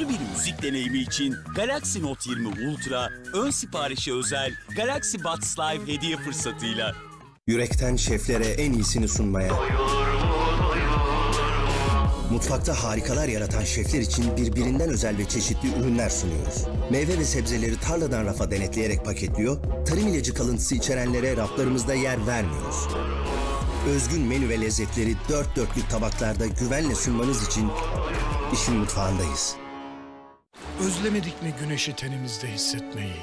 güçlü bir müzik deneyimi için Galaxy Note 20 Ultra ön siparişe özel Galaxy Buds Live hediye fırsatıyla Yürekten şeflere en iyisini sunmaya. Mutfakta harikalar yaratan şefler için birbirinden özel ve çeşitli ürünler sunuyoruz. Meyve ve sebzeleri tarladan rafa denetleyerek paketliyor, tarım ilacı kalıntısı içerenlere raflarımızda yer vermiyoruz. Özgün menü ve lezzetleri dört dörtlük tabaklarda güvenle sunmanız için işin mutfağındayız. Özlemedik mi güneşi tenimizde hissetmeyi?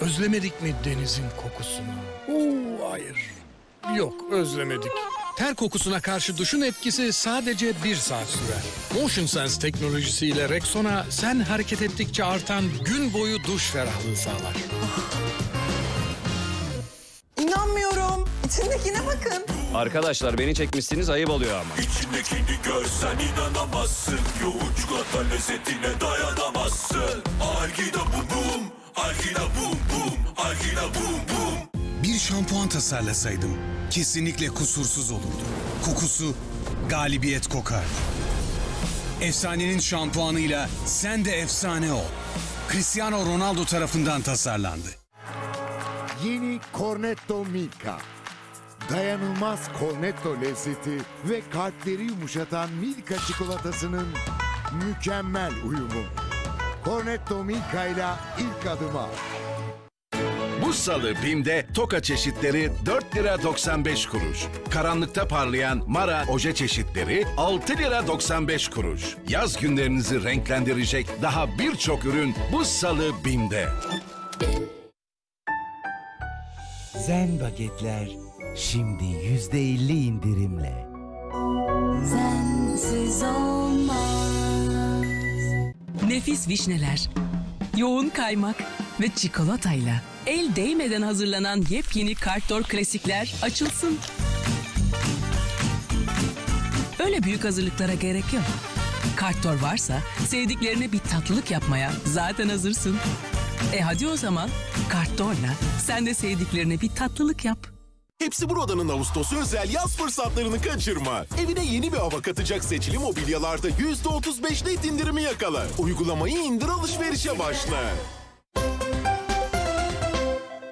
Özlemedik mi denizin kokusunu? Oo, hayır. Yok, özlemedik. Ter kokusuna karşı duşun etkisi sadece bir saat sürer. Motion Sense teknolojisiyle Rexona sen hareket ettikçe artan gün boyu duş ferahlığı sağlar. İnanmıyorum. İçindekine bakın. Arkadaşlar beni çekmişsiniz ayıp oluyor ama. İçindekini görsen inanamazsın Yoğun çikolata lezzetine dayanamazsın Algida bum bum Algida bum bum Bir şampuan tasarlasaydım kesinlikle kusursuz olurdu. Kokusu galibiyet kokar. Efsanenin şampuanıyla sen de efsane ol. Cristiano Ronaldo tarafından tasarlandı. Yeni Cornetto Milka. Dayanılmaz Cornetto lezzeti ve kalpleri yumuşatan Milka çikolatasının mükemmel uyumu. Cornetto Milka ile ilk adıma. Bu salı BİM'de toka çeşitleri 4 lira 95 kuruş. Karanlıkta parlayan Mara oje çeşitleri 6 lira 95 kuruş. Yaz günlerinizi renklendirecek daha birçok ürün bu salı BİM'de. Zen bagetler şimdi yüzde elli indirimle. Sensiz olmaz. Nefis vişneler, yoğun kaymak ve çikolatayla el değmeden hazırlanan yepyeni Kartor klasikler açılsın. Öyle büyük hazırlıklara gerek yok. Kartor varsa sevdiklerine bir tatlılık yapmaya zaten hazırsın. E hadi o zaman Kartor'la sen de sevdiklerine bir tatlılık yap. Hepsi Burada'nın Ağustos'u özel yaz fırsatlarını kaçırma. Evine yeni bir hava katacak seçili mobilyalarda %35 net indirimi yakala. Uygulamayı indir alışverişe başla.